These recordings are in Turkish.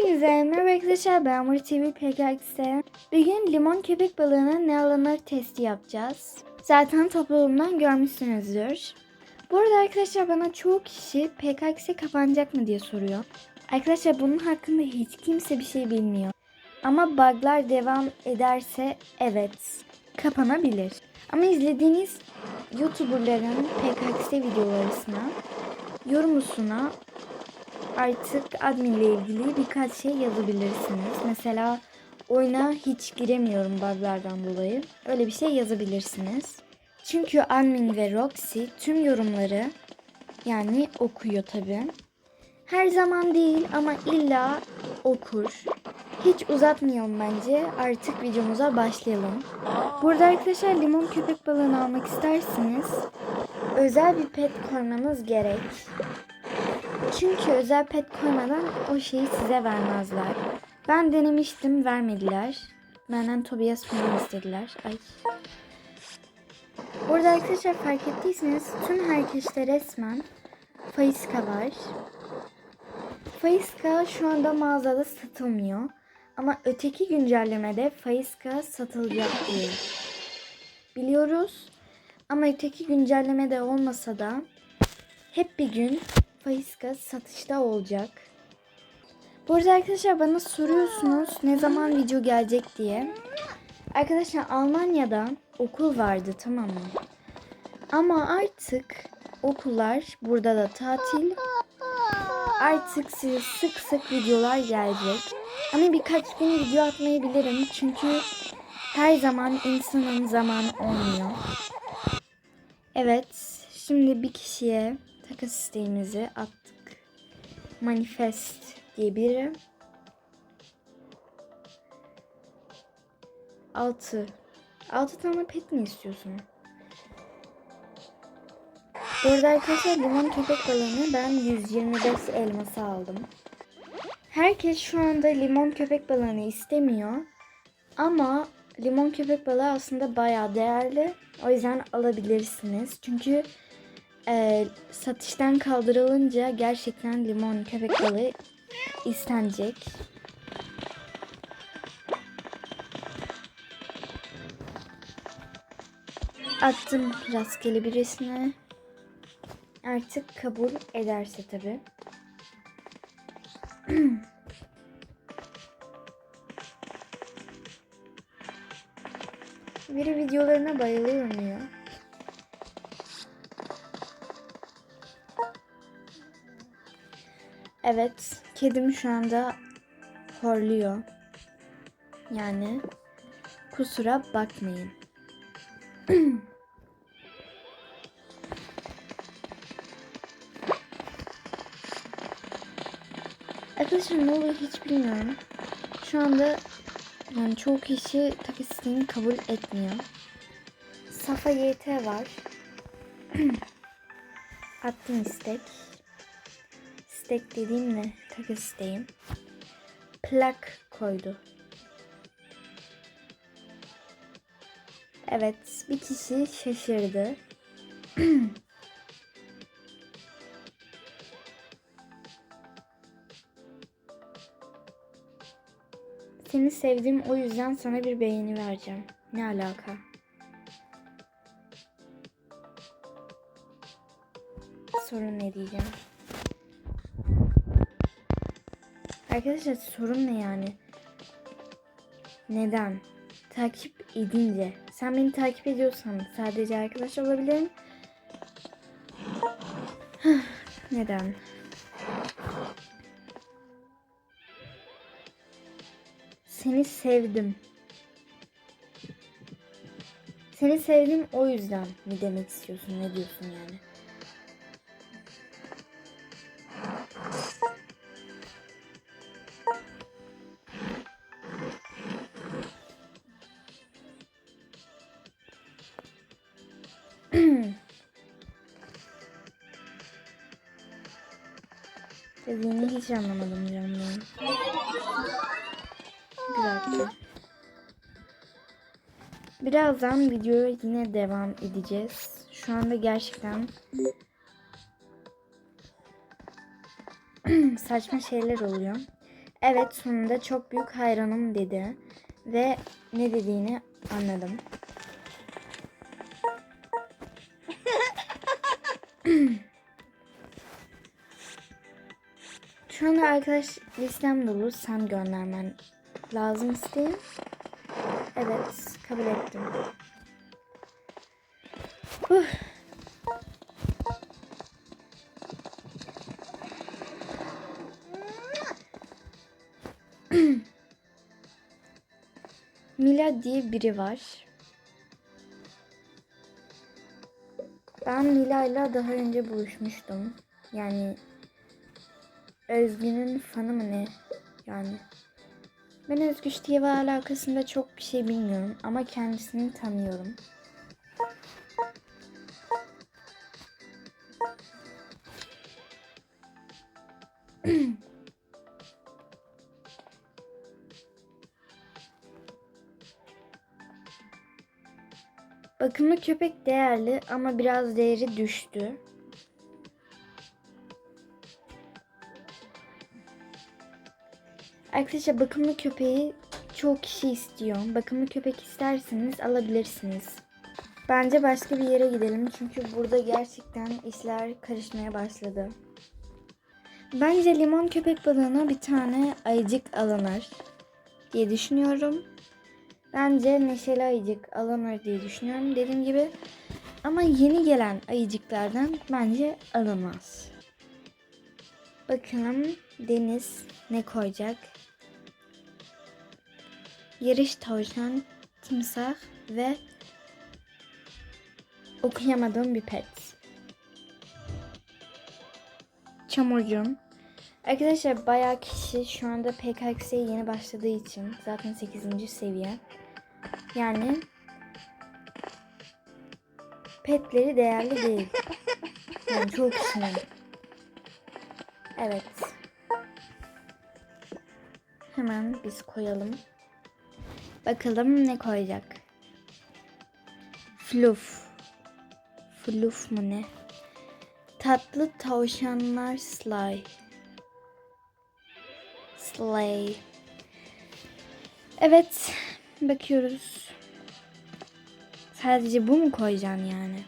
Hepinize merhaba arkadaşlar ben Amor TV PKX'e. Bugün limon köpek balığına ne alınır testi yapacağız. Zaten topluluğumdan görmüşsünüzdür. Bu arada arkadaşlar bana çoğu kişi PKX'e kapanacak mı diye soruyor. Arkadaşlar bunun hakkında hiç kimse bir şey bilmiyor. Ama bug'lar devam ederse evet kapanabilir. Ama izlediğiniz YouTuber'ların PKX videolarına yorumusuna artık admin ile ilgili birkaç şey yazabilirsiniz. Mesela oyuna hiç giremiyorum buglardan dolayı. Öyle bir şey yazabilirsiniz. Çünkü admin ve Roxy tüm yorumları yani okuyor tabi. Her zaman değil ama illa okur. Hiç uzatmayalım bence. Artık videomuza başlayalım. Burada arkadaşlar limon köpek balığını almak isterseniz özel bir pet koymanız gerek. Çünkü özel pet koymadan o şeyi size vermezler. Ben denemiştim vermediler. Benden Tobias falan istediler. Ay. Burada arkadaşlar fark ettiyseniz tüm herkeste resmen Faiska var. Faiska şu anda mağazada satılmıyor. Ama öteki güncellemede Faiska satılacak diye biliyoruz. Ama öteki güncellemede olmasa da hep bir gün Faiska satışta olacak. Bu arada arkadaşlar bana soruyorsunuz ne zaman video gelecek diye. Arkadaşlar Almanya'da okul vardı tamam mı? Ama artık okullar burada da tatil. Artık size sık sık videolar gelecek. Ama birkaç gün video atmayabilirim çünkü her zaman insanın zamanı olmuyor. Evet, şimdi bir kişiye takas isteğimizi attık. Manifest diye biri. 6. 6 tane pet mi istiyorsun? Burada arkadaşlar limon köpek balığını ben 125 elması aldım. Herkes şu anda limon köpek balığını istemiyor. Ama limon köpek balığı aslında bayağı değerli. O yüzden alabilirsiniz. Çünkü e, satıştan kaldırılınca gerçekten limon köpek balığı istenecek. Attım rastgele birisine. Artık kabul ederse tabi. Biri videolarına bayılıyorum ya. Evet, kedim şu anda horluyor. Yani kusura bakmayın. Arkadaşlar ne oluyor hiç bilmiyorum. Şu anda yani çoğu kişi takas isteğini kabul etmiyor. Safa YT var. Attım istek. İstek dediğim ne? Takas isteğim. Plak koydu. Evet, bir kişi şaşırdı. Seni sevdim o yüzden sana bir beğeni vereceğim. Ne alaka? Sorun ne diyeceğim? Arkadaşlar sorun ne yani? Neden? Takip edince. Sen beni takip ediyorsan sadece arkadaş olabilirim. Neden? Seni sevdim. Seni sevdim o yüzden mi demek istiyorsun? Ne diyorsun yani? Hiç anlamadım canım benim. Bir. Birazdan videoya yine devam edeceğiz. Şu anda gerçekten saçma şeyler oluyor. Evet sonunda çok büyük hayranım dedi. Ve ne dediğini anladım. Anda arkadaş listem dolu. Sen göndermen lazım isteğim. Evet kabul ettim. Huh. Mila diye biri var. Ben Mila ile daha önce buluşmuştum. Yani Özgü'nün fanı mı ne? Yani ben Özgü ve alakasında çok bir şey bilmiyorum ama kendisini tanıyorum. Bakımlı köpek değerli ama biraz değeri düştü. Arkadaşlar bakımlı köpeği çok kişi istiyor. Bakımlı köpek isterseniz alabilirsiniz. Bence başka bir yere gidelim çünkü burada gerçekten işler karışmaya başladı. Bence limon köpek balığına bir tane ayıcık alınır diye düşünüyorum. Bence neşeli ayıcık alınır diye düşünüyorum dediğim gibi. Ama yeni gelen ayıcıklardan bence alınmaz. Bakalım Deniz ne koyacak? Yarış tavşan, timsah ve okuyamadığım bir pet. Çamurcum. Arkadaşlar bayağı kişi şu anda PKX'ye yeni başladığı için zaten 8. seviye. Yani petleri değerli değil. Yani çok kişinin. Evet. Hemen biz koyalım. Bakalım ne koyacak. Fluff. Fluff mu ne? Tatlı tavşanlar Sly. Slay. Evet. Bakıyoruz. Sadece bu mu koyacaksın yani?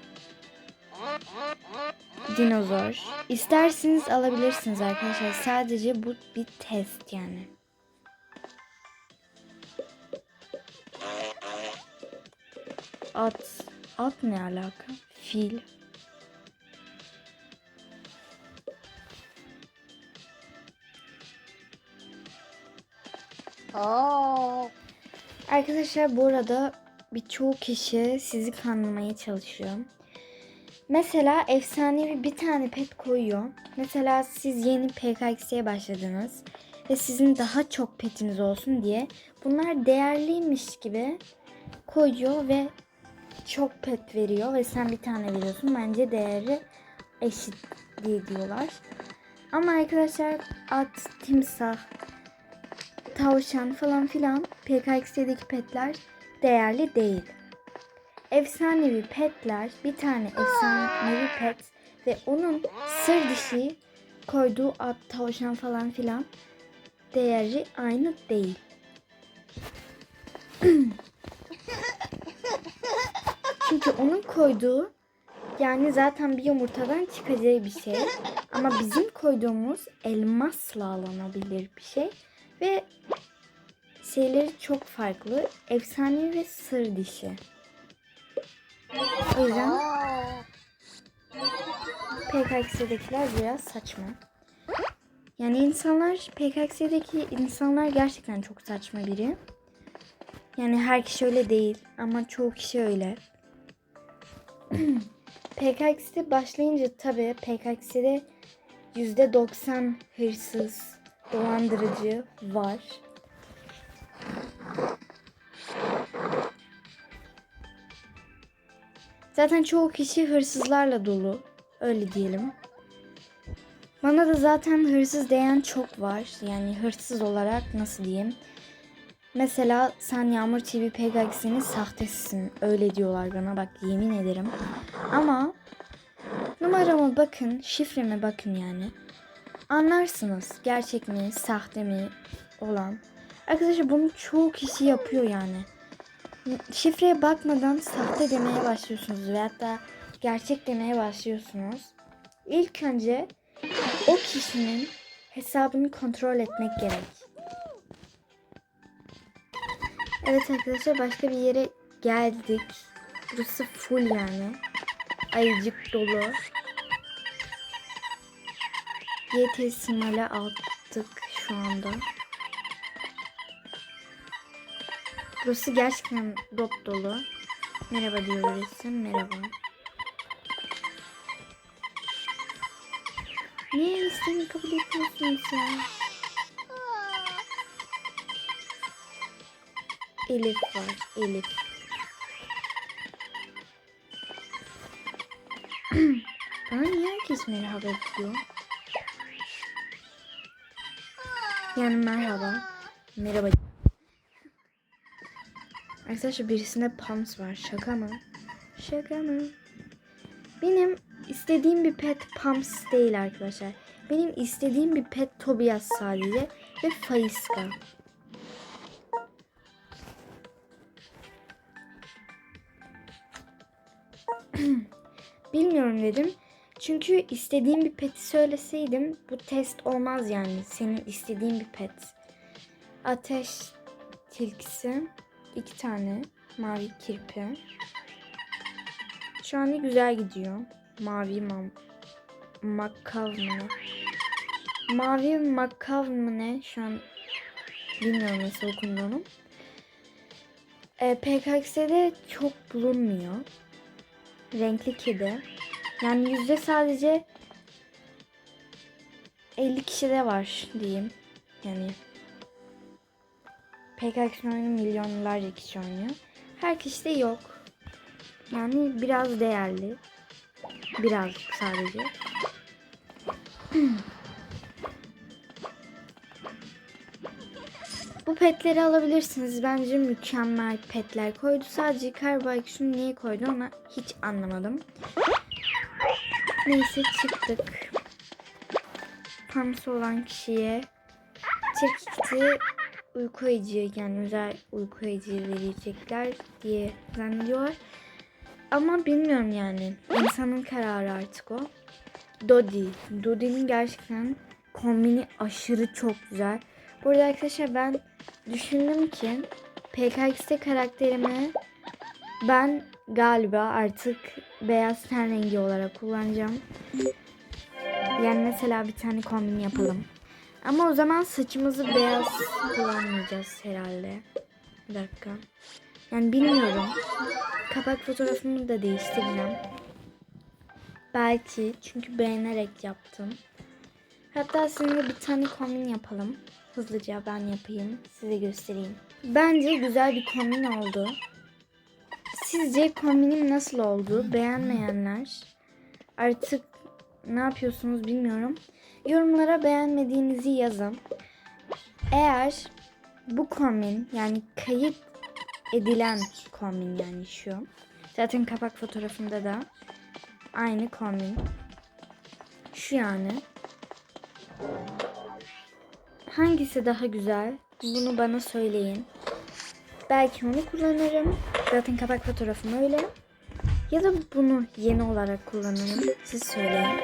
Dinozor. İsterseniz alabilirsiniz arkadaşlar. Sadece bu bir test yani. At. At ne alaka? Fil. Oo. Arkadaşlar bu arada birçok kişi sizi kandırmaya çalışıyor. Mesela efsanevi bir tane pet koyuyor. Mesela siz yeni PKX'ye başladınız ve sizin daha çok petiniz olsun diye bunlar değerliymiş gibi koyuyor ve çok pet veriyor ve sen bir tane veriyorsun. Bence değeri eşit diye diyorlar. Ama arkadaşlar at, timsah, tavşan falan filan PKX'deki petler değerli değil. Efsanevi petler bir tane efsanevi pet ve onun sır dişi koyduğu at, tavşan falan filan değeri aynı değil. Çünkü onun koyduğu yani zaten bir yumurtadan çıkacağı bir şey. Ama bizim koyduğumuz elmasla alınabilir bir şey. Ve şeyleri çok farklı. Efsane ve sır dişi. O yüzden. PKX'dekiler biraz saçma. Yani insanlar PKX'deki insanlar gerçekten çok saçma biri. Yani her kişi öyle değil ama çoğu kişi öyle. PKX'de başlayınca tabii PKX'de %90 hırsız, dolandırıcı var. Zaten çoğu kişi hırsızlarla dolu. Öyle diyelim. Bana da zaten hırsız diyen çok var. Yani hırsız olarak nasıl diyeyim? Mesela sen Yağmur TV PKX'nin sahtesisin. Öyle diyorlar bana bak yemin ederim. Ama numarama bakın, şifreme bakın yani. anlarsınız gerçek mi, sahte mi olan. Arkadaşlar bunu çoğu kişi yapıyor yani. Şifreye bakmadan sahte demeye başlıyorsunuz ve hatta gerçek demeye başlıyorsunuz. İlk önce o kişinin hesabını kontrol etmek gerek. Evet arkadaşlar başka bir yere geldik. Burası full yani. Ayıcık dolu. YT simale attık şu anda. Burası gerçekten dop dolu. Merhaba diyor resim. Merhaba. Niye isteğimi kabul etmiyorsunuz ya? Elif var. Elif. Bana niye herkes merhaba diyor? Yani merhaba. Merhaba. Arkadaşlar birisinde pams var. Şaka mı? Şaka mı? Benim istediğim bir pet pams değil arkadaşlar. Benim istediğim bir pet Tobias sadece ve Faiska. Bilmiyorum dedim. Çünkü istediğim bir peti söyleseydim bu test olmaz yani. Senin istediğin bir pet. Ateş tilkisi. iki tane. Mavi kirpi. Şu an güzel gidiyor. Mavi mam makav mı ne? Mavi makav mı ne? Şu an bilmiyorum nasıl okunduğunu. E, PKX'de çok bulunmuyor. Renkli kedi. Yani yüzde sadece 50 kişide var diyeyim. Yani PKX oyunu milyonlarca kişi oynuyor. Her kişide yok. Yani biraz değerli. Birazcık sadece. Bu petleri alabilirsiniz. Bence mükemmel petler koydu. Sadece Carbike şunu niye koydu ona hiç anlamadım. Neyse çıktık. Pamsı olan kişiye çekikti uyku edici yani özel uyku edici verecekler diye zannediyorlar. Ama bilmiyorum yani. İnsanın kararı artık o. Dodi. Dodi'nin gerçekten kombini aşırı çok güzel. Bu arada arkadaşlar ben düşündüm ki PKX'te karakterimi ben galiba artık beyaz ten rengi olarak kullanacağım. Yani mesela bir tane kombin yapalım. Ama o zaman saçımızı beyaz kullanmayacağız herhalde. Bir dakika. Yani bilmiyorum. Kapak fotoğrafımı da değiştireceğim. Belki çünkü beğenerek yaptım. Hatta sizinle bir tane kombin yapalım. Hızlıca ben yapayım. Size göstereyim. Bence güzel bir kombin oldu. Sizce kombinim nasıl oldu? Beğenmeyenler artık ne yapıyorsunuz bilmiyorum. Yorumlara beğenmediğinizi yazın. Eğer bu kombin yani kayıt edilen kombin yani şu. Zaten kapak fotoğrafında da aynı kombin. Şu yani. Hangisi daha güzel? Bunu bana söyleyin. Belki onu kullanırım. Zaten kapak fotoğrafım öyle. Ya da bunu yeni olarak kullanırım. Siz söyleyin.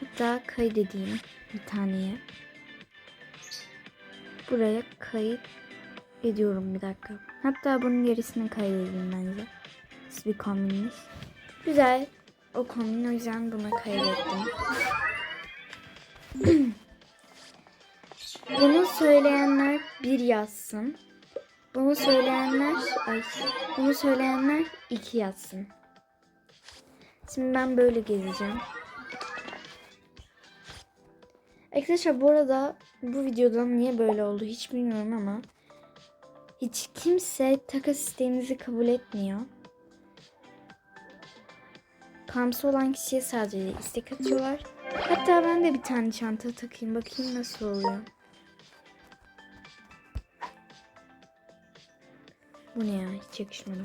Hatta kaydedeyim bir taneye. Buraya kayıt ediyorum bir dakika. Hatta bunun gerisini kaydedeyim bence. Siz bir kombininiz. Güzel. O kombin o yüzden buna kaydettim. Bunu söyleyenler bir yazsın. Bunu söyleyenler ay bunu söyleyenler iki yazsın. Şimdi ben böyle gezeceğim. Arkadaşlar bu arada bu videodan niye böyle oldu hiç bilmiyorum ama hiç kimse takas isteğimizi kabul etmiyor. Pamsı olan kişiye sadece istek atıyorlar. Hatta ben de bir tane çanta takayım bakayım nasıl oluyor. Bu ne ya hiç yakışmadı.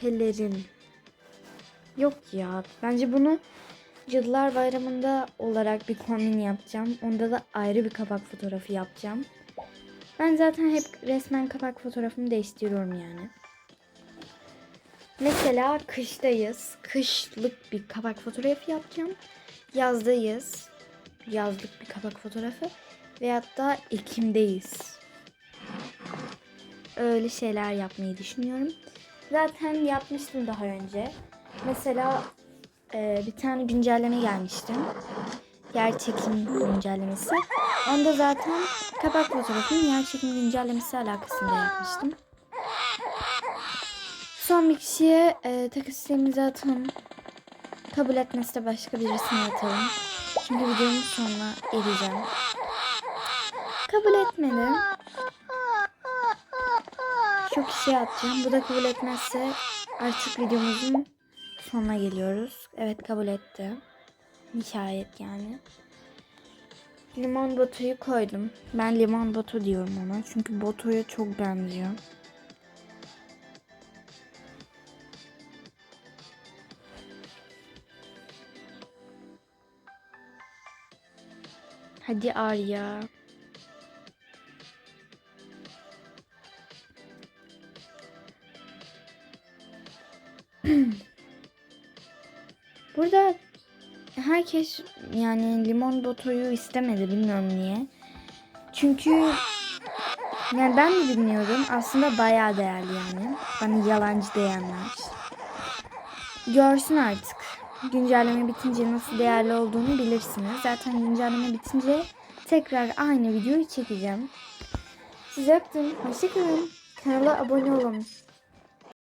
pelerin. Yok ya. Bence bunu Cadılar Bayramı'nda olarak bir kombin yapacağım. Onda da ayrı bir kapak fotoğrafı yapacağım. Ben zaten hep resmen kapak fotoğrafımı değiştiriyorum yani. Mesela kıştayız. Kışlık bir kapak fotoğrafı yapacağım. Yazdayız. Yazlık bir kapak fotoğrafı. Veyahut da Ekim'deyiz. Öyle şeyler yapmayı düşünüyorum. Zaten yapmıştım daha önce. Mesela e, bir tane güncelleme gelmişti. Yer çekim güncellemesi. Onda zaten kapak fotoğrafının yer çekim güncellemesi alakasında yapmıştım. Son bir kişiye e, takı sistemimizi atalım. Kabul etmezse başka birisine atalım. Çünkü videonun sonuna ereceğim. Kabul etmedi. Şu kişiye atacağım. Bu da kabul etmezse artık videomuzun sonuna geliyoruz. Evet kabul etti. Nihayet yani. Limon botuyu koydum. Ben limon botu diyorum ona. Çünkü botuya çok benziyor. Hadi Arya. Burada herkes yani limon botoyu istemedi bilmiyorum niye. Çünkü yani ben de bilmiyorum aslında bayağı değerli yani. Bana yalancı diyenler. Görsün artık. Güncelleme bitince nasıl değerli olduğunu bilirsiniz. Zaten güncelleme bitince tekrar aynı videoyu çekeceğim. Size öptüm. Hoşçakalın. Kanala abone olun.